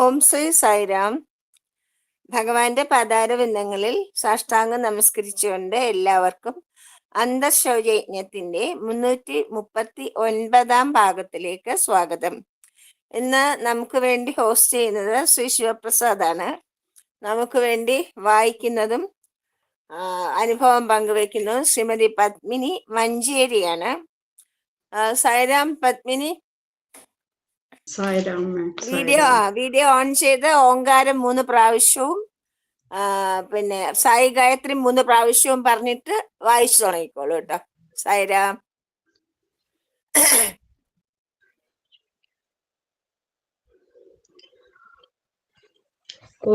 ഓം ശ്രീ സായിരാം. ഭഗവാന്റെ പാതാരവിന്ദങ്ങളിൽ സാഷ്ടാംഗം നമസ്കരിച്ചുകൊണ്ട് എല്ലാവർക്കും അന്തർശൗചയജ്ഞത്തിന്റെ മുന്നൂറ്റി മുപ്പത്തി ഒൻപതാം ഭാഗത്തിലേക്ക് സ്വാഗതം. ഇന്ന് നമുക്ക് വേണ്ടി ഹോസ്റ്റ് ചെയ്യുന്നത് ശ്രീ ശിവപ്രസാദാണ്. നമുക്ക് വേണ്ടി വായിക്കുന്നതും അനുഭവം പങ്കുവെക്കുന്നതും ശ്രീമതി പത്മിനി മഞ്ചേരിയാണ്. സൈറാം പത്മിനി വീഡിയോ ആ വീഡിയോ ഓൺ ചെയ്ത് ഓങ്കാരം മൂന്ന് പ്രാവശ്യവും പിന്നെ സായി ഗായത്രി മൂന്ന് പ്രാവശ്യവും പറഞ്ഞിട്ട് വായിച്ചു തുടങ്ങിക്കോളൂ കേട്ടോ. സായിരാം. ഓ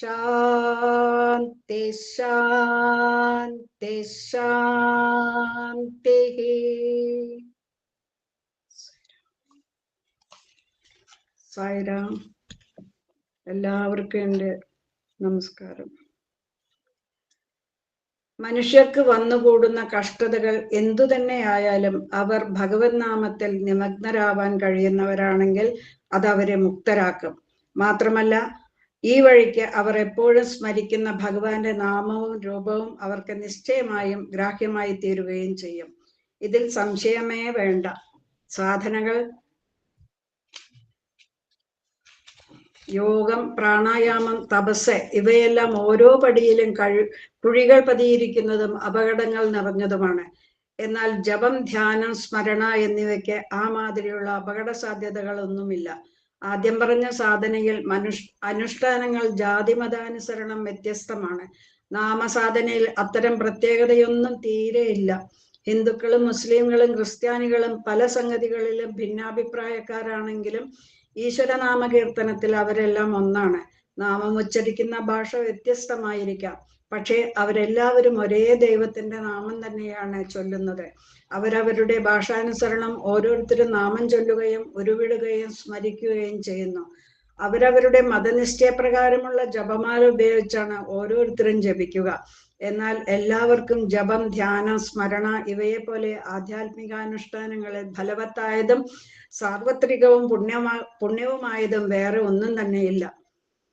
ശാന്തി ശാന്തി ശാന്തി സായിരാം എല്ലാവർക്കും എന്റെ നമസ്കാരം. മനുഷ്യർക്ക് വന്നുകൂടുന്ന കഷ്ടതകൾ എന്തുതന്നെയായാലും അവർ ഭഗവത് നാമത്തിൽ നിമഗ്നരാവാൻ കഴിയുന്നവരാണെങ്കിൽ അത് അവരെ മുക്തരാക്കും. മാത്രമല്ല ഈ വഴിക്ക് അവർ എപ്പോഴും സ്മരിക്കുന്ന ഭഗവാന്റെ നാമവും രൂപവും അവർക്ക് നിശ്ചയമായും ഗ്രാഹ്യമായി തീരുകയും ചെയ്യും. ഇതിൽ സംശയമേ വേണ്ട. സാധനകൾ. യോഗം പ്രാണായാമം തപസ് ഇവയെല്ലാം ഓരോ പടിയിലും കഴി കുഴികൾ പതിയിരിക്കുന്നതും അപകടങ്ങൾ നിറഞ്ഞതുമാണ്. എന്നാൽ ജപം ധ്യാനം സ്മരണ എന്നിവയ്ക്ക് ആ മാതിരിയുള്ള അപകട സാധ്യതകളൊന്നുമില്ല ആദ്യം പറഞ്ഞ സാധനയിൽ മനുഷ് അനുഷ്ഠാനങ്ങൾ ജാതിമതാനുസരണം വ്യത്യസ്തമാണ്. നാമസാധനയിൽ അത്തരം പ്രത്യേകതയൊന്നും തീരെയില്ല. ഹിന്ദുക്കളും മുസ്ലിങ്ങളും ക്രിസ്ത്യാനികളും പല സംഗതികളിലും ഭിന്നാഭിപ്രായക്കാരാണെങ്കിലും ഈശ്വരനാമ കീർത്തനത്തിൽ അവരെല്ലാം ഒന്നാണ്. നാമം ഉച്ചരിക്കുന്ന ഭാഷ വ്യത്യസ്തമായിരിക്കാം. പക്ഷേ അവരെല്ലാവരും ഒരേ ദൈവത്തിന്റെ നാമം തന്നെയാണ് ചൊല്ലുന്നത്. അവരവരുടെ ഭാഷാനുസരണം ഓരോരുത്തരും നാമം ചൊല്ലുകയും ഉരുവിടുകയും സ്മരിക്കുകയും ചെയ്യുന്നു. അവരവരുടെ മതനിശ്ചയപ്രകാരമുള്ള ജപമാല ഉപയോഗിച്ചാണ് ഓരോരുത്തരും ജപിക്കുക. എന്നാൽ എല്ലാവർക്കും ജപം ധ്യാനം സ്മരണ ഇവയെ പോലെ ആധ്യാത്മികാനുഷ്ഠാനങ്ങളിൽ ഫലവത്തായതും സാർവത്രികവും പുണ്യമാ പുണ്യവുമായതും വേറെ ഒന്നും തന്നെയില്ല.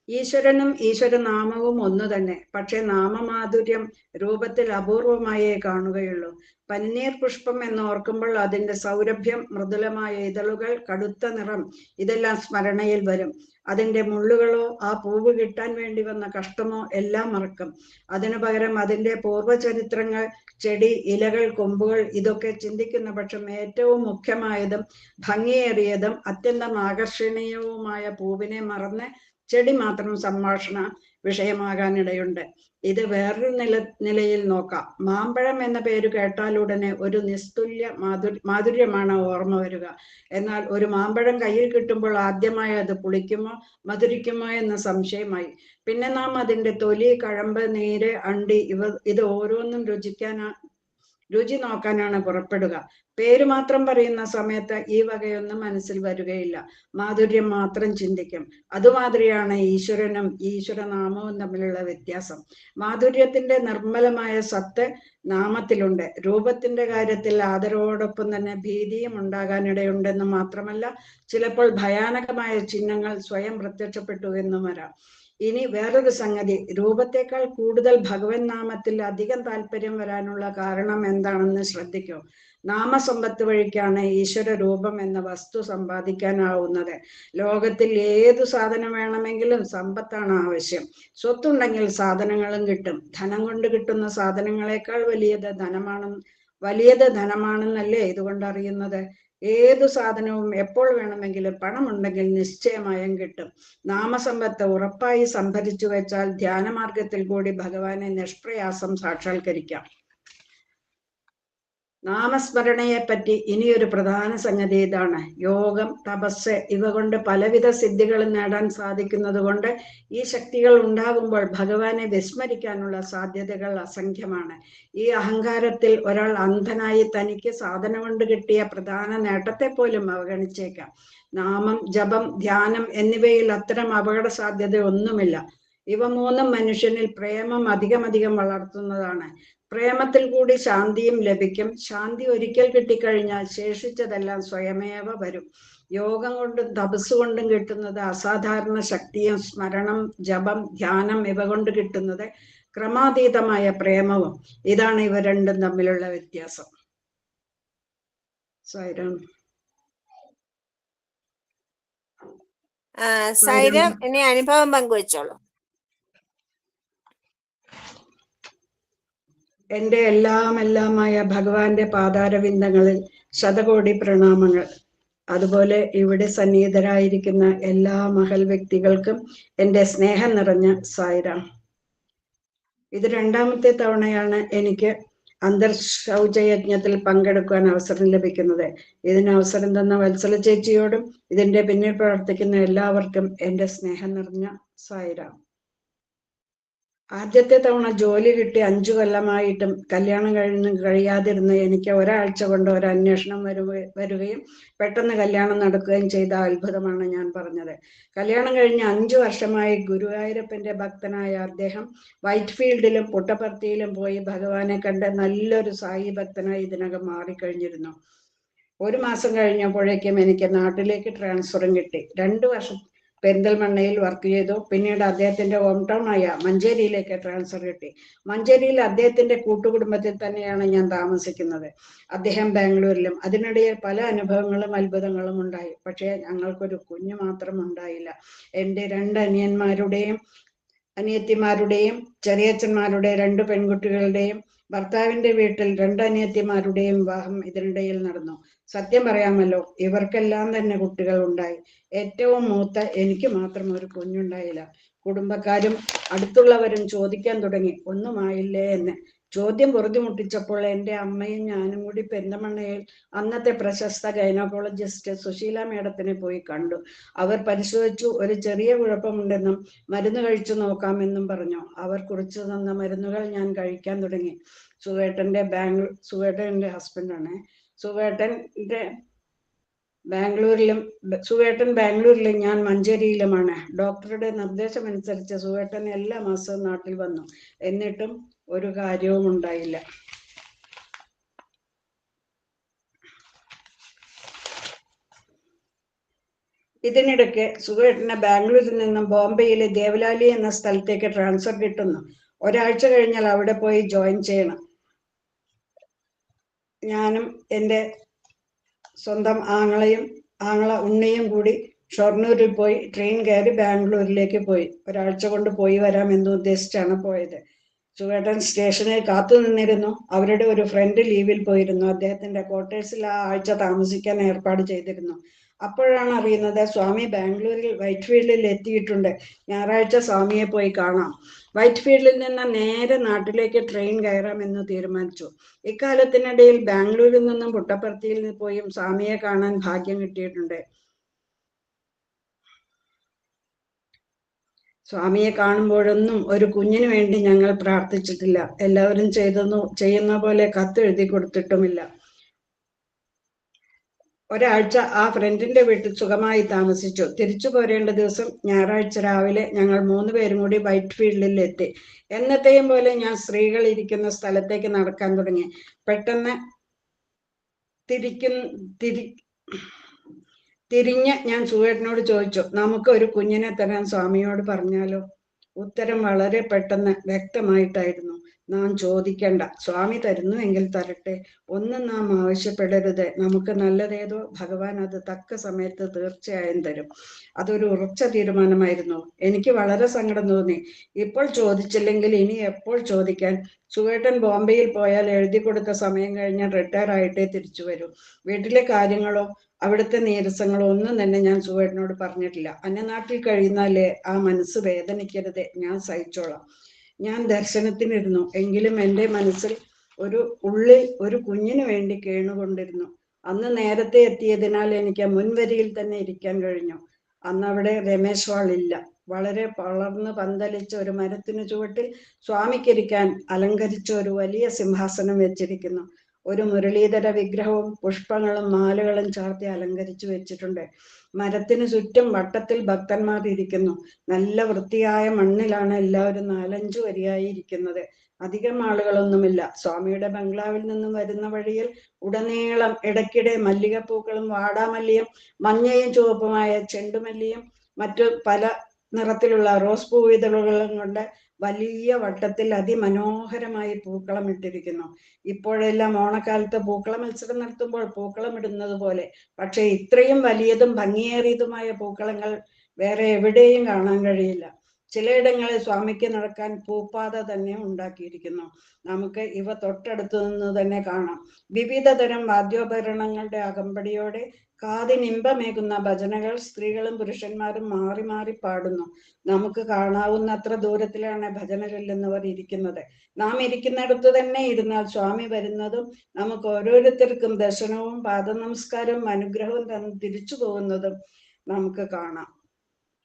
ഈശ്വരനും ഈശ്വരനാമവും ഒന്നു തന്നെ. പക്ഷെ നാമമാധുര്യം രൂപത്തിൽ അപൂർവമായേ കാണുകയുള്ളൂ. പന്നീർ പുഷ്പം എന്ന് ഓർക്കുമ്പോൾ അതിന്റെ സൗരഭ്യം മൃദുലമായ ഇതളുകൾ കടുത്ത നിറം ഇതെല്ലാം സ്മരണയിൽ വരും. അതിന്റെ മുള്ളുകളോ ആ പൂവ് കിട്ടാൻ വേണ്ടി വന്ന കഷ്ടമോ എല്ലാം മറക്കും. അതിനു പകരം അതിന്റെ പൂർവചരിത്രങ്ങൾ ചെടി ഇലകൾ കൊമ്പുകൾ ഇതൊക്കെ ചിന്തിക്കുന്ന പക്ഷം ഏറ്റവും മുഖ്യമായതും ഭംഗിയേറിയതും അത്യന്തം ആകർഷണീയവുമായ പൂവിനെ മറന്ന് ചെടി മാത്രം സംഭാഷണ വിഷയമാകാനിടയുണ്ട്. ഇത് വേറൊരു നില നിലയിൽ നോക്കാം. മാമ്പഴം എന്ന പേര് കേട്ടാലുടനെ ഒരു നിസ്തുല്യ മാധുര് മാധുര്യമാണ് ഓർമ്മ വരിക. എന്നാൽ ഒരു മാമ്പഴം കയ്യിൽ കിട്ടുമ്പോൾ ആദ്യമായി അത് പുളിക്കുമോ മധുരിക്കുമോ എന്ന സംശയമായി. പിന്നെ നാം അതിന്റെ തൊലി കഴമ്പ് നീര് അണ്ടി ഇവ ഇത് ഓരോന്നും രുചിക്കാനാ രുചി നോക്കാനാണ് പുറപ്പെടുക. പേര് മാത്രം പറയുന്ന സമയത്ത് ഈ വകയൊന്നും മനസ്സിൽ വരികയില്ല. മാധുര്യം മാത്രം ചിന്തിക്കും. അതുമാതിരിയാണ് ഈശ്വരനും ഈശ്വരനാമവും തമ്മിലുള്ള വ്യത്യാസം. മാധുര്യത്തിന്റെ നിർമ്മലമായ സത്ത് നാമത്തിലുണ്ട്. രൂപത്തിന്റെ കാര്യത്തിൽ ആദരവോടൊപ്പം തന്നെ ഭീതിയും ഉണ്ടാകാനിടയുണ്ടെന്ന് മാത്രമല്ല ചിലപ്പോൾ ഭയാനകമായ ചിഹ്നങ്ങൾ സ്വയം പ്രത്യക്ഷപ്പെട്ടു എന്നും വരാം. ഇനി വേറൊരു സംഗതി. രൂപത്തെക്കാൾ കൂടുതൽ ഭഗവൻ നാമത്തിൽ അധികം താല്പര്യം വരാനുള്ള കാരണം എന്താണെന്ന് ശ്രദ്ധിക്കൂ. നാമസമ്പത്ത് വഴിക്കാണ് ഈശ്വര രൂപം എന്ന വസ്തു സമ്പാദിക്കാനാവുന്നത്. ലോകത്തിൽ ഏതു സാധനം വേണമെങ്കിലും സമ്പത്താണ് ആവശ്യം. സ്വത്തുണ്ടെങ്കിൽ സാധനങ്ങളും കിട്ടും. ധനം കൊണ്ട് കിട്ടുന്ന സാധനങ്ങളെക്കാൾ വലിയത് ധനമാണ് വലിയത് ധനമാണെന്നല്ലേ ഇതുകൊണ്ട് അറിയുന്നത്? ഏതു സാധനവും എപ്പോൾ വേണമെങ്കിലും പണമുണ്ടെങ്കിൽ നിശ്ചയമായും കിട്ടും. നാമസമ്പത്ത് ഉറപ്പായി സംഭരിച്ചു വെച്ചാൽ ധ്യാനമാർഗത്തിൽ കൂടി ഭഗവാനെ നിഷ്പ്രയാസം സാക്ഷാത്കരിക്കാം. നാമസ്മരണയെ പറ്റി ഇനിയൊരു പ്രധാന സംഗതി ഇതാണ്. യോഗം തപസ് ഇവ കൊണ്ട് പലവിധ സിദ്ധികളും നേടാൻ സാധിക്കുന്നത് കൊണ്ട് ഈ ശക്തികൾ ഉണ്ടാകുമ്പോൾ ഭഗവാനെ വിസ്മരിക്കാനുള്ള സാധ്യതകൾ അസംഖ്യമാണ്. ഈ അഹങ്കാരത്തിൽ ഒരാൾ അന്ധനായി തനിക്ക് സാധനം കൊണ്ട് കിട്ടിയ പ്രധാന നേട്ടത്തെ പോലും അവഗണിച്ചേക്കാം. നാമം ജപം ധ്യാനം എന്നിവയിൽ അത്തരം അപകട സാധ്യത ഒന്നുമില്ല. ഇവ മൂന്നും മനുഷ്യനിൽ പ്രേമം അധികമധികം വളർത്തുന്നതാണ്. പ്രേമത്തിൽ കൂടി ശാന്തിയും ലഭിക്കും. ശാന്തി ഒരിക്കൽ കിട്ടിക്കഴിഞ്ഞാൽ ശേഷിച്ചതെല്ലാം സ്വയമേവ വരും. യോഗം കൊണ്ടും തപസ് കൊണ്ടും കിട്ടുന്നത് അസാധാരണ ശക്തിയും സ്മരണം ജപം ധ്യാനം ഇവ കൊണ്ട് കിട്ടുന്നത് ക്രമാതീതമായ പ്രേമവും. ഇതാണ് ഇവ രണ്ടും തമ്മിലുള്ള വ്യത്യാസം. സൈരം. സൈരം ഇനി അനുഭവം പങ്കുവെച്ചോളൂ. എന്റെ എല്ലാം എല്ലാമായ ഭഗവാന്റെ പാതാരവിന്ദങ്ങളിൽ ശതകോടി പ്രണാമങ്ങൾ. അതുപോലെ ഇവിടെ സന്നിഹിതരായിരിക്കുന്ന എല്ലാ മഹൽ വ്യക്തികൾക്കും എന്റെ സ്നേഹം നിറഞ്ഞ സായിരാം. ഇത് രണ്ടാമത്തെ തവണയാണ് എനിക്ക് അന്തർ ശൗചയജ്ഞത്തിൽ പങ്കെടുക്കുവാൻ അവസരം ലഭിക്കുന്നത്. ഇതിന് അവസരം തന്ന വത്സല ചേച്ചിയോടും ഇതിന്റെ പിന്നിൽ പ്രവർത്തിക്കുന്ന എല്ലാവർക്കും എന്റെ സ്നേഹം നിറഞ്ഞ സായിരാം. ആദ്യത്തെ തവണ ജോലി കിട്ടി അഞ്ചു കൊല്ലമായിട്ടും കല്യാണം കഴിഞ്ഞ് കഴിയാതിരുന്ന എനിക്ക് ഒരാഴ്ച കൊണ്ട് ഒരു അന്വേഷണം വരുക വരികയും പെട്ടെന്ന് കല്യാണം നടക്കുകയും ചെയ്ത അത്ഭുതമാണ് ഞാൻ പറഞ്ഞത്. കല്യാണം കഴിഞ്ഞ് അഞ്ചു വർഷമായി ഗുരുവായൂരപ്പന്റെ ഭക്തനായ അദ്ദേഹം വൈറ്റ് ഫീൽഡിലും പുട്ടപ്പർത്തിയിലും പോയി ഭഗവാനെ കണ്ട് നല്ലൊരു സായി ഭക്തനായി ഇതിനകം മാറിക്കഴിഞ്ഞിരുന്നു. ഒരു മാസം കഴിഞ്ഞപ്പോഴേക്കും എനിക്ക് നാട്ടിലേക്ക് ട്രാൻസ്ഫറും കിട്ടി. രണ്ടു വർഷം പെരിന്തൽമണ്ണയിൽ വർക്ക് ചെയ്തു. പിന്നീട് അദ്ദേഹത്തിന്റെ ഹോം ടൗൺ ആയ മഞ്ചേരിയിലേക്ക് ട്രാൻസ്ഫർ കിട്ടി. മഞ്ചേരിയിൽ അദ്ദേഹത്തിന്റെ കൂട്ടുകുടുംബത്തിൽ തന്നെയാണ് ഞാൻ താമസിക്കുന്നത്. അദ്ദേഹം ബാംഗ്ലൂരിലും. അതിനിടയിൽ പല അനുഭവങ്ങളും അത്ഭുതങ്ങളും ഉണ്ടായി. പക്ഷേ ഞങ്ങൾക്കൊരു കുഞ്ഞു മാത്രം ഉണ്ടായില്ല. എന്റെ രണ്ട് അനിയന്മാരുടെയും അനിയത്തിമാരുടെയും ചെറിയച്ഛന്മാരുടെ രണ്ട് പെൺകുട്ടികളുടെയും ഭർത്താവിന്റെ വീട്ടിൽ രണ്ട് അനിയത്തിമാരുടെയും വിവാഹം ഇതിനിടയിൽ നടന്നു. സത്യം പറയാമല്ലോ ഇവർക്കെല്ലാം തന്നെ കുട്ടികൾ ഉണ്ടായി ഏറ്റവും മൂത്ത എനിക്ക് മാത്രം ഒരു കുഞ്ഞുണ്ടായില്ല. കുടുംബക്കാരും അടുത്തുള്ളവരും ചോദിക്കാൻ തുടങ്ങി ഒന്നുമായില്ലേ എന്ന്. ചോദ്യം പൊറുതിമുട്ടിച്ചപ്പോൾ എന്റെ അമ്മയും ഞാനും കൂടി പെന്തമണ്ണയിൽ അന്നത്തെ പ്രശസ്ത ഗൈനക്കോളജിസ്റ്റ് സുശീല മേഡത്തിനെ പോയി കണ്ടു. അവർ പരിശോധിച്ചു ഒരു ചെറിയ കുഴപ്പമുണ്ടെന്നും മരുന്ന് കഴിച്ചു നോക്കാമെന്നും പറഞ്ഞു. അവർ കുറിച്ചു തന്ന മരുന്നുകൾ ഞാൻ കഴിക്കാൻ തുടങ്ങി. സുവേട്ടന്റെ ബാംഗ്ലൂർ സുവേട്ടൻ എന്റെ ഹസ്ബൻഡാണ് സുവേട്ടന്റെ ബാംഗ്ലൂരിലും സുവേട്ടൻ ബാംഗ്ലൂരിലും ഞാൻ മഞ്ചേരിയിലുമാണ്. ഡോക്ടറുടെ നിർദ്ദേശമനുസരിച്ച് സുവേട്ടൻ എല്ലാ മാസവും നാട്ടിൽ വന്നു. എന്നിട്ടും ഒരു കാര്യവും ഉണ്ടായില്ല. ഇതിനിടയ്ക്ക് സുഖേട്ടന് ബാംഗ്ലൂരിൽ നിന്നും ബോംബെയിലെ ദേവലാലി എന്ന സ്ഥലത്തേക്ക് ട്രാൻസ്ഫർ കിട്ടുന്നു. ഒരാഴ്ച കഴിഞ്ഞാൽ അവിടെ പോയി ജോയിൻ ചെയ്യണം. ഞാനും എന്റെ സ്വന്തം ആങ്ങളയും ആങ്ങള ഉണ്ണിയും കൂടി ഷൊർണൂരിൽ പോയി ട്രെയിൻ കയറി ബാംഗ്ലൂരിലേക്ക് പോയി. ഒരാഴ്ച കൊണ്ട് പോയി വരാം എന്ന് ഉദ്ദേശിച്ചാണ് പോയത്. സുവേട്ടൻ സ്റ്റേഷനിൽ കാത്തു നിന്നിരുന്നു. അവരുടെ ഒരു ഫ്രണ്ട് ലീവിൽ പോയിരുന്നു. അദ്ദേഹത്തിന്റെ ക്വാർട്ടേഴ്സിൽ ആ ആഴ്ച താമസിക്കാൻ ഏർപ്പാട് ചെയ്തിരുന്നു. അപ്പോഴാണ് അറിയുന്നത് സ്വാമി ബാംഗ്ലൂരിൽ വൈറ്റ് ഫീൽഡിൽ എത്തിയിട്ടുണ്ട്. ഞായറാഴ്ച സ്വാമിയെ പോയി കാണാം. വൈറ്റ് ഫീൽഡിൽ നിന്ന് നേരെ നാട്ടിലേക്ക് ട്രെയിൻ കയറാമെന്ന് തീരുമാനിച്ചു. ഇക്കാലത്തിനിടയിൽ ബാംഗ്ലൂരിൽ നിന്നും പുട്ടപ്പർത്തിയിൽ പോയും സ്വാമിയെ കാണാൻ ഭാഗ്യം കിട്ടിയിട്ടുണ്ട്. സ്വാമിയെ കാണുമ്പോഴൊന്നും ഒരു കുഞ്ഞിന് വേണ്ടി ഞങ്ങൾ പ്രാർത്ഥിച്ചിട്ടില്ല. എല്ലാവരും ചെയ്തെന്നു ചെയ്യുന്ന പോലെ കത്തെഴുതി കൊടുത്തിട്ടുമില്ല. ഒരാഴ്ച ആ ഫ്രണ്ടിന്റെ വീട്ടിൽ സുഖമായി താമസിച്ചു. തിരിച്ചു പോരേണ്ട ദിവസം ഞായറാഴ്ച രാവിലെ ഞങ്ങൾ മൂന്ന് പേരും കൂടി വൈറ്റ് ഫീൽഡിൽ എത്തി. എന്നത്തെയും പോലെ ഞാൻ സ്ത്രീകൾ ഇരിക്കുന്ന സ്ഥലത്തേക്ക് നടക്കാൻ തുടങ്ങി. പെട്ടെന്ന് തിരിക്കുന്ന തിരി തിരിഞ്ഞ് ഞാൻ സുവേട്ടനോട് ചോദിച്ചു നമുക്ക് ഒരു കുഞ്ഞിനെ തരാൻ സ്വാമിയോട് പറഞ്ഞാലോ? ഉത്തരം വളരെ പെട്ടെന്ന് വ്യക്തമായിട്ടായിരുന്നു. നാം ചോദിക്കണ്ട. സ്വാമി തരുന്നു എങ്കിൽ തരട്ടെ. ഒന്നും നാം ആവശ്യപ്പെടരുത്. നമുക്ക് നല്ലതേതോ ഭഗവാൻ അത് തക്ക സമയത്ത് തീർച്ചയായും തരും. അതൊരു ഉറച്ച തീരുമാനമായിരുന്നു. എനിക്ക് വളരെ സങ്കടം തോന്നി. ഇപ്പോൾ ചോദിച്ചില്ലെങ്കിൽ ഇനി എപ്പോൾ ചോദിക്കാൻ? സുവേട്ടൻ ബോംബെയിൽ പോയാൽ എഴുതി കൊടുത്ത സമയം കഴിഞ്ഞാൽ റിട്ടയർ ആയിട്ടേ തിരിച്ചു വരൂ. വീട്ടിലെ കാര്യങ്ങളോ അവിടുത്തെ നീരസങ്ങളോ ഒന്നും തന്നെ ഞാൻ സുവേട്ടനോട് പറഞ്ഞിട്ടില്ല. അന്യനാട്ടിൽ കഴിയുന്നാലേ ആ മനസ്സ് വേദനിക്കരുത്. ഞാൻ സഹിച്ചോളാം. ഞാൻ ദർശനത്തിനിരുന്നു. എങ്കിലും എന്റെ മനസ്സിൽ ഒരു ഉള്ളിൽ ഒരു കുഞ്ഞിനു വേണ്ടി കേണുകൊണ്ടിരുന്നു. അന്ന് നേരത്തെ എത്തിയതിനാൽ എനിക്ക് മുൻവരിയിൽ തന്നെ ഇരിക്കാൻ കഴിഞ്ഞു. അന്ന് അവിടെ രമേശ് വാൾ ഇല്ല. വളരെ വളർന്ന് പന്തലിച്ച ഒരു മരത്തിനു ചുവട്ടിൽ സ്വാമിക്കിരിക്കാൻ അലങ്കരിച്ച ഒരു വലിയ സിംഹാസനം വെച്ചിരിക്കുന്നു. ഒരു മുരളീധര വിഗ്രഹവും പുഷ്പങ്ങളും മാലകളും ചാർത്തി അലങ്കരിച്ചു വെച്ചിട്ടുണ്ട്. മരത്തിന് ചുറ്റും വട്ടത്തിൽ ഭക്തന്മാർ ഇരിക്കുന്നു. നല്ല വൃത്തിയായ മണ്ണിലാണ് എല്ലാവരും നാലഞ്ചു വരിയായി ഇരിക്കുന്നത്. അധികം ആളുകളൊന്നുമില്ല. സ്വാമിയുടെ ബംഗ്ലാവിൽ നിന്നും വരുന്ന വഴിയിൽ ഉടനീളം ഇടയ്ക്കിടെ മല്ലികപ്പൂക്കളും വാടാമല്ലിയും മഞ്ഞയും ചുവപ്പുമായ ചെണ്ടുമല്ലിയും മറ്റു പല നിറത്തിലുള്ള റോസ് പൂവിതളുകളും കൊണ്ട് വലിയ വട്ടത്തിൽ അതിമനോഹരമായി പൂക്കളം ഇട്ടിരിക്കുന്നു. ഇപ്പോഴെല്ലാം ഓണക്കാലത്ത് പൂക്കള മത്സരം നടത്തുമ്പോൾ പൂക്കളം ഇടുന്നത് പോലെ. പക്ഷെ ഇത്രയും വലിയതും ഭംഗിയേറിയതുമായ പൂക്കളങ്ങൾ വേറെ എവിടെയും കാണാൻ കഴിയില്ല. ചിലയിടങ്ങളിൽ സ്വാമിക്ക് നടക്കാൻ പൂപ്പാത തന്നെ ഉണ്ടാക്കിയിരിക്കുന്നു. നമുക്ക് ഇവ തൊട്ടടുത്തു നിന്ന് തന്നെ കാണാം. വിവിധ തരം വാദ്യോപകരണങ്ങളുടെ അകമ്പടിയോടെ കാതിനിമ്പമേകുന്ന ഭജനകൾ സ്ത്രീകളും പുരുഷന്മാരും മാറി മാറി പാടുന്നു. നമുക്ക് കാണാവുന്നത്ര ദൂരത്തിലാണ് ഭജന ചൊല്ലുന്നവർ ഇരിക്കുന്നത്. നാം ഇരിക്കുന്നിടത്ത് തന്നെ ഇരുന്നാൽ സ്വാമി വരുന്നതും നമുക്ക് ഓരോരുത്തർക്കും ദർശനവും പാദനമസ്കാരവും അനുഗ്രഹവും തന്ന് തിരിച്ചു പോകുന്നതും നമുക്ക് കാണാം.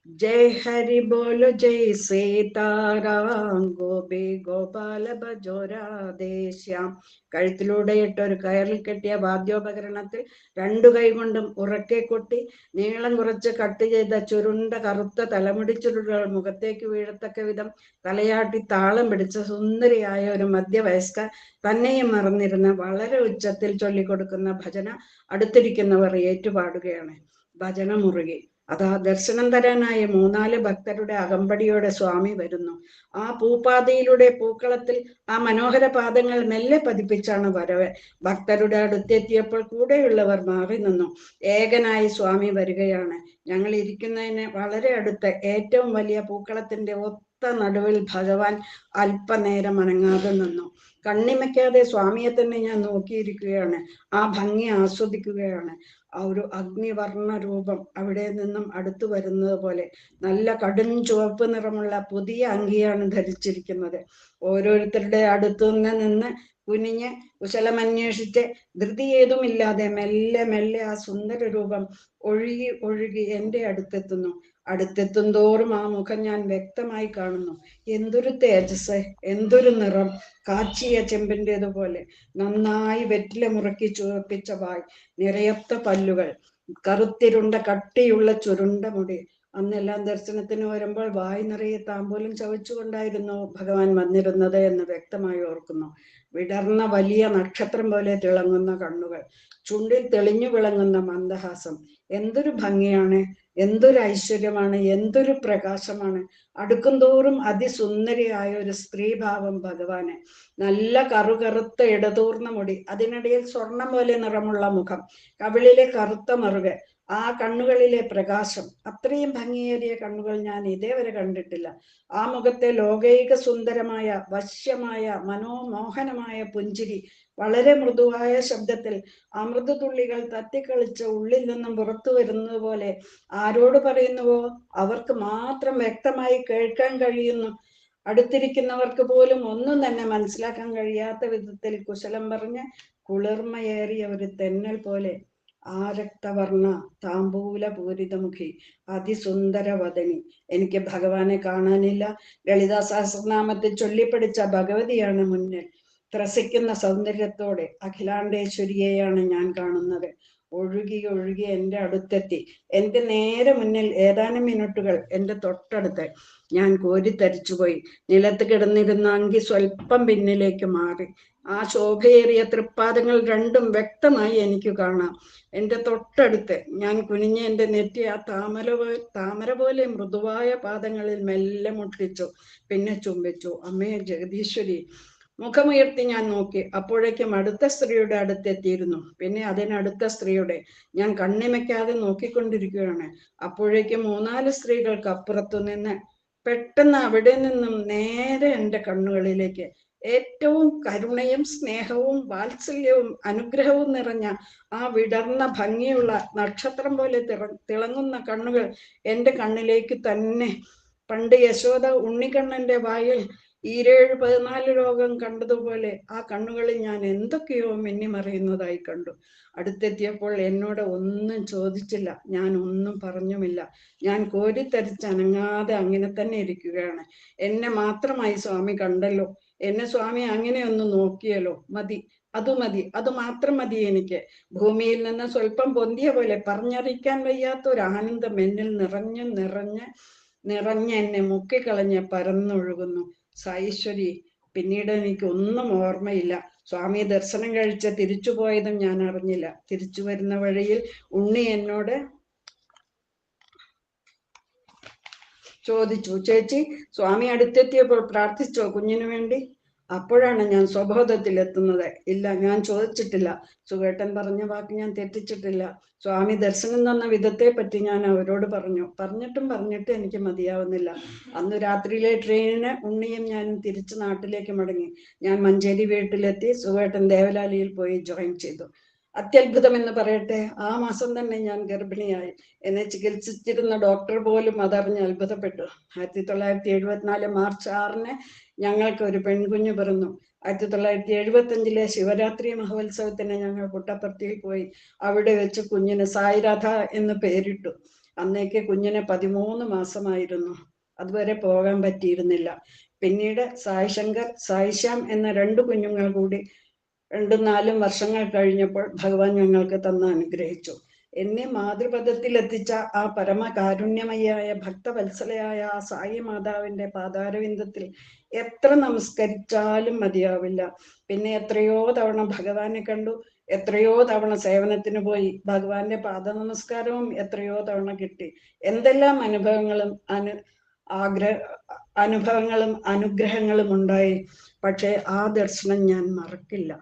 ജയ് ഹരി ബോലോ ജയ് സീതാറാം ഗോപി ഗോപാല ഭജോരാദേശ്യാം കഴുത്തിലൂടെ ഇട്ട ഒരു കയറിൽ കെട്ടിയ വാദ്യോപകരണത്തിൽ രണ്ടു കൈകൊണ്ടും ഉറക്കെ കൊട്ടി നീളം കുറച്ച് കട്ട് ചെയ്ത ചുരുണ്ട കറുത്ത തലമുടി ചുരുളുകൾ മുഖത്തേക്ക് വീഴത്തക്ക വിധം തലയാട്ടി താളം പിടിച്ച സുന്ദരിയായ ഒരു മധ്യവയസ്ക തന്നെയും മറന്നിരുന്ന വളരെ ഉച്ചത്തിൽ ചൊല്ലിക്കൊടുക്കുന്ന ഭജന അടുത്തിരിക്കുന്നവർ ഏറ്റുപാടുകയാണ്. ഭജന മുറുകി. അതാ ദർശനം തരാനായ മൂന്നാൽ ഭക്തരുടെ അകമ്പടിയോടെ സ്വാമി വരുന്നു. ആ പൂപ്പാതയിലൂടെ പൂക്കളത്തിൽ ആ മനോഹര പാദങ്ങൾ മെല്ലെ പതിപ്പിച്ചാണ് വരവ് ഭക്തരുടെ അടുത്തെത്തിയപ്പോൾ കൂടെയുള്ളവർ മാറി നിന്നു. ഏകനായി സ്വാമി വരികയാണ്. ഞങ്ങൾ ഇരിക്കുന്നതിന് വളരെ അടുത്ത് ഏറ്റവും വലിയ പൂക്കളത്തിന്റെ ഒത്ത നടുവിൽ ഭഗവാൻ അല്പനേരം അനങ്ങാതെ നിന്നു. കണ്ണിമയ്ക്കാതെ സ്വാമിയെ തന്നെ ഞാൻ നോക്കിയിരിക്കുകയാണ്. ആ ഭംഗി ആസ്വദിക്കുകയാണ്. ആ ഒരു അഗ്നിവർണ രൂപം അവിടെ നിന്നും അടുത്തു വരുന്നത് പോലെ നല്ല കടും ചുവപ്പ് നിറമുള്ള പുതിയ അങ്കിയാണ് ധരിച്ചിരിക്കുന്നത്. ഓരോരുത്തരുടെ അടുത്തു നിന്ന് നിന്ന് കുനിഞ്ഞ് കുശലമന്വേഷിച്ച് ധൃതി ഏതുമില്ലാതെ മെല്ലെ മെല്ലെ ആ സുന്ദര രൂപം ഒഴുകി ഒഴുകി എന്റെ അടുത്തെത്തുന്നു. അടുത്തെത്തും തോറും ആ മുഖം ഞാൻ വ്യക്തമായി കാണുന്നു. എന്തൊരു തേജസ് എന്തൊരു നിറം. കാച്ചിയ ചെമ്പിന്റെതുപോലെ നന്നായി വെറ്റില മുറക്കി ചുവപ്പിച്ച വായ് നിറയത്ത പല്ലുകൾ കറുത്തിരുണ്ട കട്ടിയുള്ള ചുരുണ്ട മുടി. അന്നെല്ലാം ദർശനത്തിന് വരുമ്പോൾ വായ് നിറയെ താമ്പോലും ചവച്ചുകൊണ്ടായിരുന്നു ഭഗവാൻ വന്നിരുന്നത് എന്ന് വ്യക്തമായി ഓർക്കുന്നു. വിടർന്ന വലിയ നക്ഷത്രം പോലെ തിളങ്ങുന്ന കണ്ണുകൾ ചുണ്ടിൽ തെളിഞ്ഞു വിളങ്ങുന്ന മന്ദഹാസം. എന്തൊരു ഭംഗിയാണ്. എന്തൊരു ഐശ്വര്യമാണ് എന്തൊരു പ്രകാശമാണ്. അടുക്കുംതോറും അതിസുന്ദരിയായ ഒരു സ്ത്രീഭാവം ഭഗവാന്. നല്ല കറുകറുത്ത ഇടതൂർന്ന മുടി അതിനിടയിൽ സ്വർണം പോലെ നിറമുള്ള മുഖം കവിളിലെ കറുത്ത മറുക് ആ കണ്ണുകളിലെ പ്രകാശം അത്രയും ഭംഗിയേറിയ കണ്ണുകൾ ഞാൻ ഇതേവരെ കണ്ടിട്ടില്ല. ആ മുഖത്തെ ലോകൈക സുന്ദരമായ വശ്യമായ മനോമോഹനമായ പുഞ്ചിരി വളരെ മൃദുവായ ശബ്ദത്തിൽ അമൃതതുള്ളികൾ തത്തിക്കളിച്ച് ഉള്ളിൽ നിന്നും പുറത്തു വരുന്നത് പോലെ ആരോട് പറയുന്നുവോ? അവർക്ക് മാത്രം വ്യക്തമായി കേൾക്കാൻ കഴിയുന്നു. അടുത്തിരിക്കുന്നവർക്ക് പോലും ഒന്നും തന്നെ മനസ്സിലാക്കാൻ കഴിയാത്ത വിധത്തിൽ കുശലം പറഞ്ഞ് കുളിർമയേറിയ ഒരു തെന്നൽ പോലെ ആരക്തവർണ താമ്പൂല പൂരിതമുഖി അതിസുന്ദരവദനി. എനിക്ക് ഭഗവാനെ കാണാനില്ല. ലളിതാ സഹസ്രനാമത്തെ ചൊല്ലിപ്പിടിച്ച ഭഗവതിയാണ് മുന്നിൽ. ത്രസിക്കുന്ന സൗന്ദര്യത്തോടെ അഖിലാണ്ടേശ്വരിയെയാണ് ഞാൻ കാണുന്നത്. ഒഴുകി ഒഴുകി എന്റെ അടുത്തെത്തി. എന്റെ നേരെ മുന്നിൽ ഏതാനും മിനിറ്റുകൾ എന്റെ തൊട്ടടുത്ത് ഞാൻ കോരിത്തരിച്ചുപോയി. നിലത്ത് കിടന്നിരുന്ന അങ്കി സ്വല്പം പിന്നിലേക്ക് മാറി. ആ ശോഭയേറിയ തൃപ്പാദങ്ങൾ രണ്ടും വ്യക്തമായി എനിക്ക് കാണാം. എന്റെ തൊട്ടടുത്ത് ഞാൻ കുനിഞ്ഞ എന്റെ നെറ്റി ആ താമര താമര പോലെ മൃദുവായ പാദങ്ങളിൽ മെല്ലെ മുട്ടിച്ചു. പിന്നെ ചുംബിച്ചു. അമ്മേ ജഗദീശ്വരി മുഖമുയർത്തി ഞാൻ നോക്കി. അപ്പോഴേക്കും അടുത്ത സ്ത്രീയുടെ അടുത്തെത്തിയിരുന്നു. പിന്നെ അതിനടുത്ത സ്ത്രീയുടെ. ഞാൻ കണ്ണിമയ്ക്കാതെ നോക്കിക്കൊണ്ടിരിക്കുകയാണ്. അപ്പോഴേക്കും മൂന്നാൽ സ്ത്രീകൾക്ക് അപ്പുറത്തു നിന്ന് പെട്ടെന്ന് അവിടെ നിന്നും നേരെ എന്റെ കണ്ണുകളിലേക്ക് ഏറ്റവും കരുണയും സ്നേഹവും വാത്സല്യവും അനുഗ്രഹവും നിറഞ്ഞ ആ വിടർന്ന ഭംഗിയുള്ള നക്ഷത്രം പോലെ തിറ- തിളങ്ങുന്ന കണ്ണുകൾ എന്റെ കണ്ണിലേക്ക് തന്നെ. പണ്ട് യശോദ ഉണ്ണിക്കണ്ണന്റെ വായിൽ ഈരേഴ് പതിനാല് ലോകം കണ്ടതുപോലെ ആ കണ്ണുകളിൽ ഞാൻ എന്തൊക്കെയോ മിന്നിമറിയുന്നതായി കണ്ടു. അടുത്തെത്തിയപ്പോൾ എന്നോട് ഒന്നും ചോദിച്ചില്ല. ഞാൻ ഒന്നും പറഞ്ഞുമില്ല. ഞാൻ കോരിത്തരിച്ചനങ്ങാതെ അങ്ങനെ തന്നെ ഇരിക്കുകയാണ്. എന്നെ മാത്രമായി സ്വാമി കണ്ടല്ലോ. എന്നെ സ്വാമി അങ്ങനെ ഒന്ന് നോക്കിയല്ലോ മതി. അത് മതി. അത് മാത്രം മതി എനിക്ക്. ഭൂമിയിൽ നിന്ന് സ്വല്പം പൊന്തിയ പോലെ പറഞ്ഞറിയിക്കാൻ വയ്യാത്ത ഒരു ആനന്ദം എന്നിൽ നിറഞ്ഞ് നിറഞ്ഞ് നിറഞ്ഞ് എന്നെ മുക്കിക്കളഞ്ഞ് പരന്നൊഴുകുന്നു. സായിശ്വരി പിന്നീട് എനിക്ക് ഒന്നും ഓർമ്മയില്ല. സ്വാമി ദർശനം കഴിച്ച് തിരിച്ചു പോയതും ഞാൻ അറിഞ്ഞില്ല. തിരിച്ചു വരുന്ന വഴിയിൽ ഉണ്ണി എന്നോട് ചോദിച്ചു ചേച്ചി സ്വാമി അടുത്തെത്തിയപ്പോൾ പ്രാർത്ഥിച്ചോ കുഞ്ഞിനു വേണ്ടി? അപ്പോഴാണ് ഞാൻ സ്വബോധത്തിൽ എത്തുന്നത് ഇല്ല ഞാൻ ചോദിച്ചിട്ടില്ല. സുഖേട്ടൻ പറഞ്ഞ വാക്ക് ഞാൻ തെറ്റിച്ചിട്ടില്ല. സ്വാമി ദർശനം തന്ന വിധത്തെ പറ്റി ഞാൻ അവരോട് പറഞ്ഞു. പറഞ്ഞിട്ടും പറഞ്ഞിട്ടും എനിക്ക് മതിയാവുന്നില്ല. അന്ന് രാത്രിയിലെ ട്രെയിനിന് ഉണ്ണിയും ഞാനും തിരിച്ച് നാട്ടിലേക്ക് മടങ്ങി. ഞാൻ മഞ്ചേരി വീട്ടിലെത്തി സുഖേട്ടൻ ദേവലാലിയിൽ പോയി ജോയിൻ ചെയ്തു. അത്യത്ഭുതം എന്ന് പറയട്ടെ ആ മാസം തന്നെ ഞാൻ ഗർഭിണിയായി. എന്നെ ചികിത്സിച്ചിരുന്ന ഡോക്ടർ പോലും അതറിഞ്ഞ് അത്ഭുതപ്പെട്ടു. ആയിരത്തി തൊള്ളായിരത്തി എഴുപത്തിനാല് മാർച്ച് ആറിന് ഞങ്ങൾക്ക് ഒരു പെൺകുഞ്ഞ് പിറന്നു. ആയിരത്തി തൊള്ളായിരത്തി എഴുപത്തി അഞ്ചിലെ ശിവരാത്രി മഹോത്സവത്തിന് ഞങ്ങൾ പുട്ടപ്പർത്തിയിൽ പോയി. അവിടെ വെച്ച് കുഞ്ഞിന് സായിരാധ എന്ന് പേരിട്ടു. അന്നേക്ക് കുഞ്ഞിന് പതിമൂന്ന് മാസമായിരുന്നു. അതുവരെ പോകാൻ പറ്റിയിരുന്നില്ല. പിന്നീട് സായിശങ്കർ സായിശ്യാം എന്ന രണ്ട് കുഞ്ഞുങ്ങൾ കൂടി രണ്ടും നാലും വർഷങ്ങൾ കഴിഞ്ഞപ്പോൾ ഭഗവാൻ ഞങ്ങൾക്ക് തന്ന് അനുഗ്രഹിച്ചു. എന്നെ മാതൃപദത്തിൽ എത്തിച്ച ആ പരമകാരുണ്യമയായ ഭക്തവത്സലയായ ആ സായി മാതാവിന്റെ പാതാരവിന്ദത്തിൽ എത്ര നമസ്കരിച്ചാലും മതിയാവില്ല. പിന്നെ എത്രയോ തവണ ഭഗവാനെ കണ്ടു എത്രയോ തവണ സേവനത്തിന് പോയി ഭഗവാന്റെ പാദ നമസ്കാരവും എത്രയോ തവണ കിട്ടി. എന്തെല്ലാം അനുഭവങ്ങളും അനു ആഗ്രഹ അനുഭവങ്ങളും അനുഗ്രഹങ്ങളും ഉണ്ടായി. പക്ഷേ ആ ദർശനം ഞാൻ മറക്കില്ല.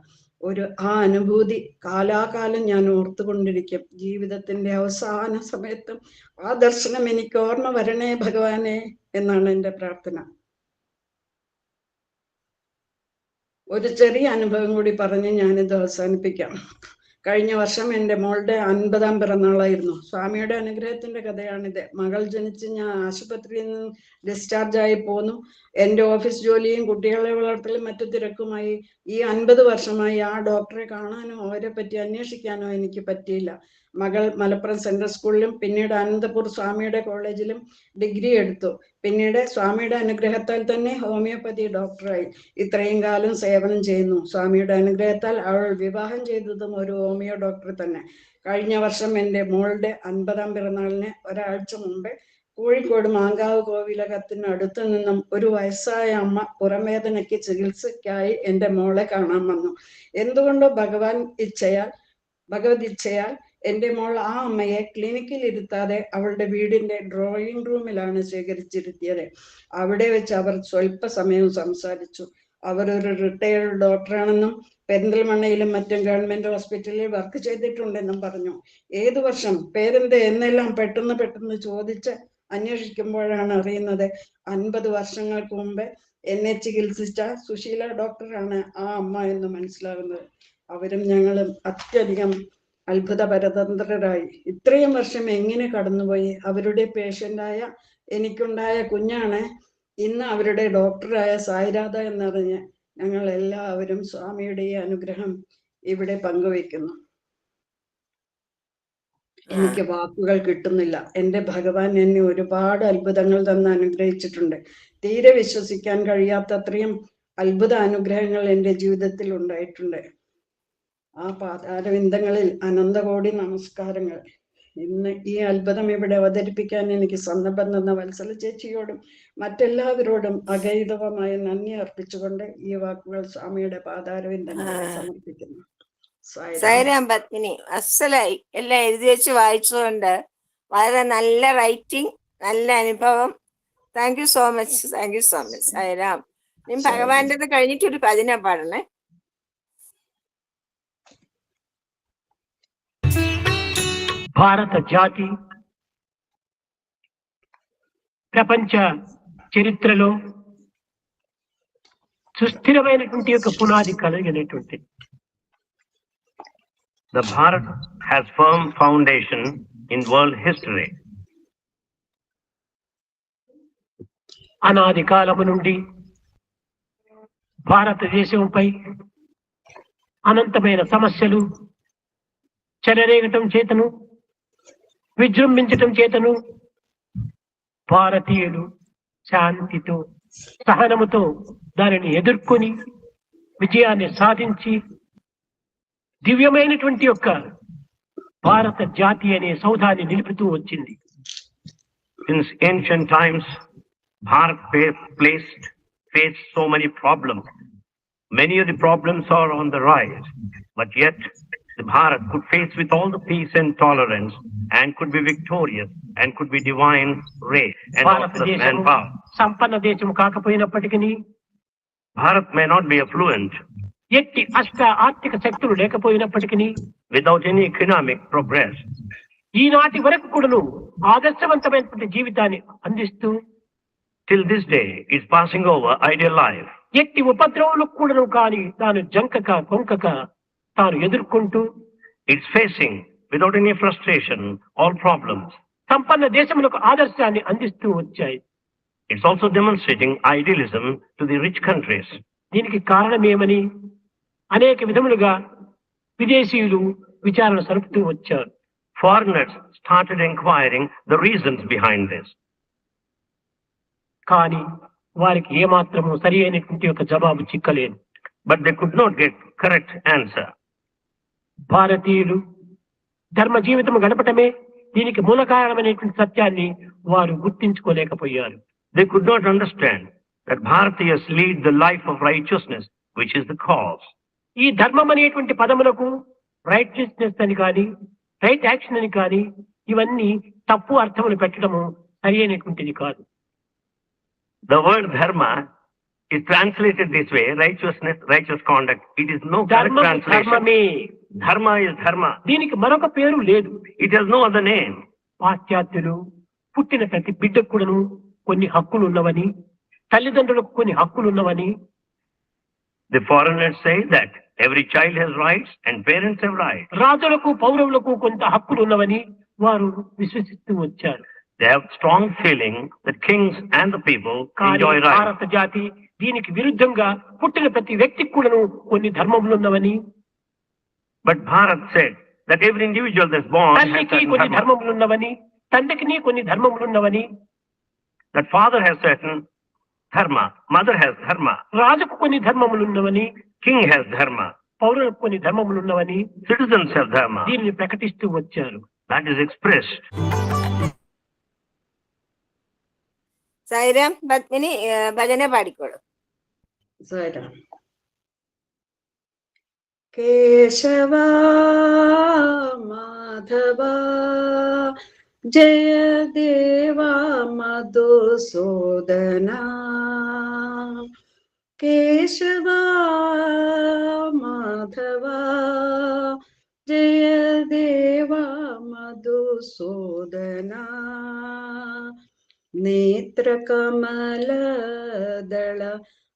ഒരു ആ അനുഭൂതി കാലാകാലം ഞാൻ ഓർത്തുകൊണ്ടിരിക്കും. ജീവിതത്തിന്റെ അവസാന സമയത്തും ആ ദർശനം എനിക്ക് ഓർമ്മ വരണേ ഭഗവാനെ എന്നാണ് എന്റെ പ്രാർത്ഥന. ഒരു ചെറിയ അനുഭവം കൂടി പറഞ്ഞ് ഞാനിത് അവസാനിപ്പിക്കാം. കഴിഞ്ഞ വർഷം എന്റെ മോളുടെ അൻപതാം പിറന്നാളായിരുന്നു. സ്വാമിയുടെ അനുഗ്രഹത്തിന്റെ കഥയാണിത്. മകൾ ജനിച്ച് ഞാൻ ആശുപത്രിയിൽ നിന്ന് ഡിസ്ചാർജ് ആയി പോന്നു. എന്റെ ഓഫീസ് ജോലിയും കുട്ടികളെ വളർത്തലും മറ്റു തിരക്കുമായി ഈ അൻപത് വർഷമായി ആ ഡോക്ടറെ കാണാനോ അവരെ പറ്റി അന്വേഷിക്കാനോ എനിക്ക് പറ്റിയില്ല. മകൾ മലപ്പുറം സെൻട്രൽ സ്കൂളിലും പിന്നീട് അനന്തപൂർ സ്വാമിയുടെ കോളേജിലും ഡിഗ്രി എടുത്തു. പിന്നീട് സ്വാമിയുടെ അനുഗ്രഹത്താൽ തന്നെ ഹോമിയോപ്പതി ഡോക്ടറായി. ഇത്രയും കാലം സേവനം ചെയ്യുന്നു. സ്വാമിയുടെ അനുഗ്രഹത്താൽ അവൾ വിവാഹം ചെയ്തതും ഒരു ഹോമിയോ ഡോക്ടർ തന്നെ. കഴിഞ്ഞ വർഷം എന്റെ മോളുടെ അൻപതാം പിറന്നാളിന് ഒരാഴ്ച മുമ്പ് കോഴിക്കോട് മാങ്കാവ് കോവിലകത്തിന് അടുത്തു നിന്നും ഒരു വയസ്സായ അമ്മ പുറംവേദനയ്ക്ക് ചികിത്സയ്ക്കായി എന്റെ മോളെ കാണാൻ വന്നു. എന്തുകൊണ്ടോ ഭഗവാൻ ഇച്ഛയാൽ ഭഗവത് ഇച്ഛയാൽ എന്റെ മോൾ ആ അമ്മയെ ക്ലിനിക്കിൽ ഇരുത്താതെ അവളുടെ വീടിന്റെ ഡ്രോയിങ് റൂമിലാണ് ശേഖരിച്ചിരുത്തിയത്. അവിടെ വെച്ച് അവർ സ്വല്പ സമയം സംസാരിച്ചു. അവർ ഒരു റിട്ടയർഡ് ഡോക്ടറാണെന്നും പെരിന്തൽമണ്ണയിലും മറ്റും ഗവൺമെന്റ് ഹോസ്പിറ്റലിൽ വർക്ക് ചെയ്തിട്ടുണ്ടെന്നും പറഞ്ഞു. ഏതു വർഷം? പേരെന്ത്? എന്നെല്ലാം പെട്ടെന്ന് പെട്ടെന്ന് ചോദിച്ച് അന്വേഷിക്കുമ്പോഴാണ് അറിയുന്നത്. അൻപത് വർഷങ്ങൾക്ക് മുമ്പ് എന്നെ ചികിത്സിച്ച സുശീല ഡോക്ടറാണ് ആ അമ്മ എന്ന് മനസ്സിലാകുന്നത്. അവരും ഞങ്ങളും അത്യധികം അത്ഭുത പരതന്ത്രരായി ഇത്രയും വർഷം എങ്ങനെ കടന്നുപോയി? അവരുടെ പേഷ്യന്റായ എനിക്കുണ്ടായ കുഞ്ഞാണ് ഇന്ന് അവരുടെ ഡോക്ടറായ സായിരാധ എന്നറിഞ്ഞ് ഞങ്ങൾ എല്ലാവരും സ്വാമിയുടെ ഈ അനുഗ്രഹം ഇവിടെ പങ്കുവെക്കുന്നു എനിക്ക് വാക്കുകൾ കിട്ടുന്നില്ല. എന്റെ ഭഗവാൻ എന്നെ ഒരുപാട് അത്ഭുതങ്ങൾ തന്ന് അനുഗ്രഹിച്ചിട്ടുണ്ട്. തീരെ വിശ്വസിക്കാൻ കഴിയാത്തത്രയും അത്ഭുത അനുഗ്രഹങ്ങൾ എന്റെ ജീവിതത്തിൽ ഉണ്ടായിട്ടുണ്ട്. ആ പാതാരവിന്ദങ്ങളിൽ അനന്തകോടി നമസ്കാരങ്ങൾ. ഇന്ന് ഈ അത്ഭുതം ഇവിടെ അവതരിപ്പിക്കാൻ എനിക്ക് സന്ദർഭം തന്ന വത്സല ചേച്ചിയോടും മറ്റെല്ലാവരോടും അഗൈതവമായ നന്ദി അർപ്പിച്ചുകൊണ്ട് ഈ വാക്കുകൾ സ്വാമിയുടെ പാതാരവിന്ദങ്ങളിൽ സമർപ്പിക്കുന്നു. സൈരാം പത്മിനി അസലായി. എല്ലാം എഴുതി വെച്ച് വായിച്ചുകൊണ്ട് വളരെ നല്ല റൈറ്റിംഗ് നല്ല അനുഭവം. Thank you so much thank you so much Sairam നീ. ഭഗവാന്റെ കഴിഞ്ഞിട്ട് ഒരു ഭജന പാടണേ. భారత జాతి ప్రపంచ చరిత్రలో సుస్థిరమైనటువంటి యొక్క పునాది కలిగినటువంటి The Bharat has firm foundation in world history. అనాది కాలము నుండి భారతదేశంపై అనంతమైన సమస్యలు చెలరేగటం చేతను విజృంభించటం చేతను. భారతీయుడు శాంతితో సహనముతో దానిని ఎదుర్కొని విజయాన్ని సాధించి దివ్యమైనటువంటి యొక్క భారత జాతి అనే సౌధాన్ని నిలుపుతూ వచ్చింది. In ancient times Bharat placed face so many problems many of the problems are on the right but yet the Bharat could face with all the peace and tolerance and could be victorious and could be divine ray and also భారతదేశం manpower. సంపన్న దేశం కాకపోయినప్పటికీ Bharat may not be affluent ఎట్టి అష్ట ఆర్థిక శక్తులు లేకపోయినప్పటికీ without any economic progress. ఈనాటి వరకు కూడాను ఆదర్శవంతమైనటువంటి జీవితాన్ని అందిస్తూ Till this day, is passing over ideal life. ఎట్టి ఉపద్రవాలకు కూడాను కాని తాను జంకక కొంకక తాను ఎదుర్కొంటూ it's facing without any frustration all problems సంపన్న దేశములకు ఆదర్శాన్ని అందిస్తూ వచ్చాయి. It's also demonstrating idealism to the rich countries దీనికి కారణం ఏమని అనేక విధములుగా విదేశీయులు విచారణ సరుపుతూ వచ్చారు. Foreigners started enquiring the reasons behind this కానీ వారికి ఏమాత్రము సరి అయినటువంటి ఒక జవాబు చిక్కలేదు. But they could not get correct answer భారతీయులు ధర్మ జీవితం గడపటమే దీనికి మూల కారణమైనటువంటి సత్యాన్ని వారు గుర్తించుకోలేకపోయారు They could not understand that Bharatiyas lead the life of righteousness, which is the cause. ఈ ధర్మం అనేటువంటి పదములకు రైట్లెస్నెస్ అని కానీ రైట్ యాక్షన్ అని కానీ ఇవన్నీ తప్పు అర్థములు పెట్టడము సరి అయినటువంటిది కాదు The word dharma is translated this way, righteousness, righteous conduct. It is no correct translation. ధర్మమే Dharma is dharma. దీనికి మరొక పేరు లేదు It has no other name. పాశ్చాత్యులు పుట్టిన ప్రతి బిడ్డకు కూడాను కొన్ని హక్కులు ఉన్నవని తల్లిదండ్రులకు కొన్ని హక్కులు ఉన్నవని The foreigners say that every child has rights and parents have rights. రాజులకు పౌరవులకు కొంత హక్కులు ఉన్నవని వారు విశ్వసిస్తూ వచ్చారు They have strong feeling that kings and the people కానీ enjoy rights. భారత జాతి దీనికి విరుద్ధంగా పుట్టిన ప్రతి వ్యక్తికి కూడాను కొన్ని ధర్మములు ఉన్నవని. But Bharat set that every individual తల్లికి కొన్ని ధర్మములు ఉన్నవని తండ్రికి కొన్ని ధర్మములు ఉన్నవని. That father has certain dharma mother has dharma రాజుకు కొన్ని ధర్మములు ఉన్నవని. కింగ్ హ్యాస్ ధర్మ పౌరులకు కొన్ని ధర్మములు ఉన్నవని. సిటిజన్స్ హ్యాస్ ధర్మ దీనిని ప్రకటిస్తూ వచ్చారు. That is express Sairam Padmini భజనే పాడికోడు. പാടിക്കോളൂ സായിരാം കേശവ മാധവ ജയ ദേവ മധുസൂദന. കേശവ മാധവ ജയ ദേവ മധുസൂദന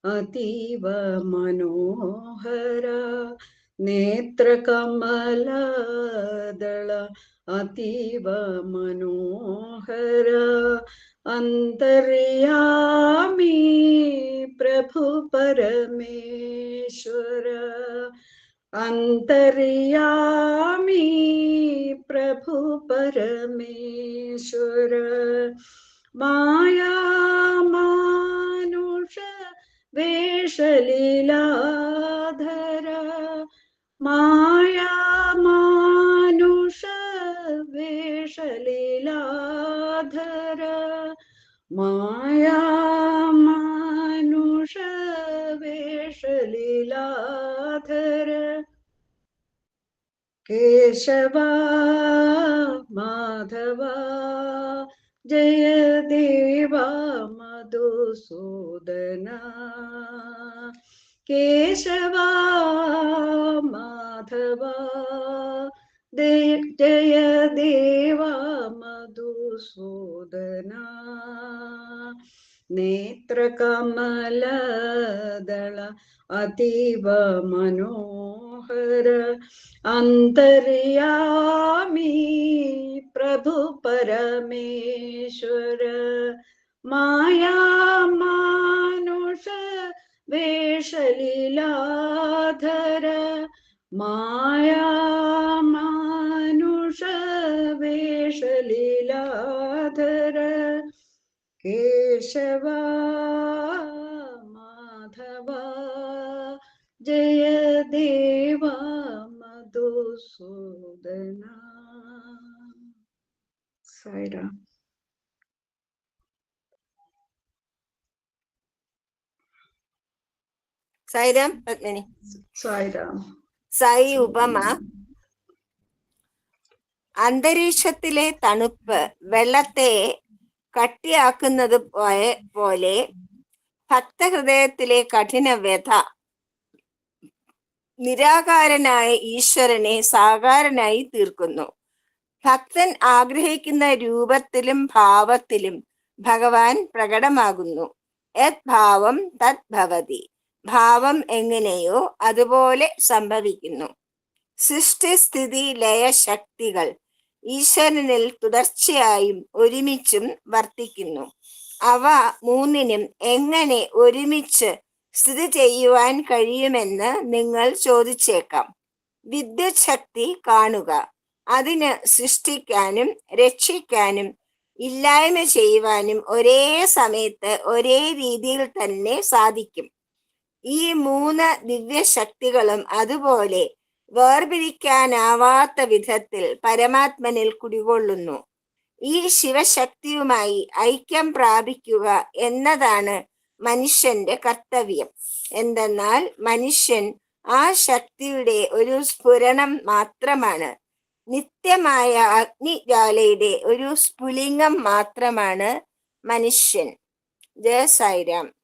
നേത്രകമലദള അതീവ മനോഹര നേത്രകമലദള അതീവ മനോഹര അന്തര്യാമി പ്രഭു പരമേശ്വര അന്തര്യാമി പ്രഭു പരമേശ്വര മായാമാനുഷ വേഷലീലാധര മായാമാനുഷ വേഷലീലാധര മായാമാനുഷ വേഷലീലാധര കേശവ മാധവ ജയ ദേവ മധുസൂദന കേശവ മാധവ ജയ ദേവ മധുസൂദന. നേത്രകമലദള അതീവ മനോഹര അന്തര്യാമി പ്രഭു പരമേശ്വര മായാമാനുഷ വേഷലീലാധര മായാമാനുഷ വേഷലീലാധര കേശവ മാധവ ജയ ദേവ മധുസൂദന സായിരാം സൈരാം പത്മിനി. സായിരാം സായി ഉപമ. അന്തരീക്ഷത്തിലെ തണുപ്പ് വെള്ളത്തെ കട്ടിയാക്കുന്നത് പോലെ ഭക്തഹൃദയത്തിലെ കഠിന വ്യഥ നിരാകാരനായ ഈശ്വരനെ സാകാരനായി തീർക്കുന്നു. ഭക്തൻ ആഗ്രഹിക്കുന്ന രൂപത്തിലും ഭാവത്തിലും ഭഗവാൻ പ്രകടമാകുന്നു. യത് ഭാവം തത് ഭവതി ഭാവം എങ്ങനെയോ അതുപോലെ സംഭവിക്കുന്നു. സൃഷ്ടിസ്ഥിതി ലയ ശക്തികൾ ഈശ്വരനിൽ തുടർച്ചയായും ഒരുമിച്ചും വർത്തിക്കുന്നു. അവ മൂന്നിനും എങ്ങനെ ഒരുമിച്ച് സ്ഥിതി ചെയ്യുവാൻ കഴിയുമെന്ന് നിങ്ങൾ ചോദിച്ചേക്കാം. വിദ്യുത് ശക്തി കാണുക. അതിന് സൃഷ്ടിക്കാനും രക്ഷിക്കാനും ഇല്ലായ്മ ചെയ്യുവാനും ഒരേ സമയത്ത് ഒരേ രീതിയിൽ തന്നെ സാധിക്കും. ഈ മൂന്ന് ദിവ്യശക്തികളും അതുപോലെ വേർപിരിക്കാനാവാത്ത വിധത്തിൽ പരമാത്മനിൽ കുടികൊള്ളുന്നു. ഈ ശിവശക്തിയുമായി ഐക്യം പ്രാപിക്കുക എന്നതാണ് മനുഷ്യന്റെ കർത്തവ്യം. എന്തെന്നാൽ മനുഷ്യൻ ആ ശക്തിയുടെ ഒരു സ്ഫുരണം മാത്രമാണ്. നിത്യമായ അഗ്നിജ്വാലയുടെ ഒരു സ്ഫുലിംഗം മാത്രമാണ് മനുഷ്യൻ. ജയ സായിരാം.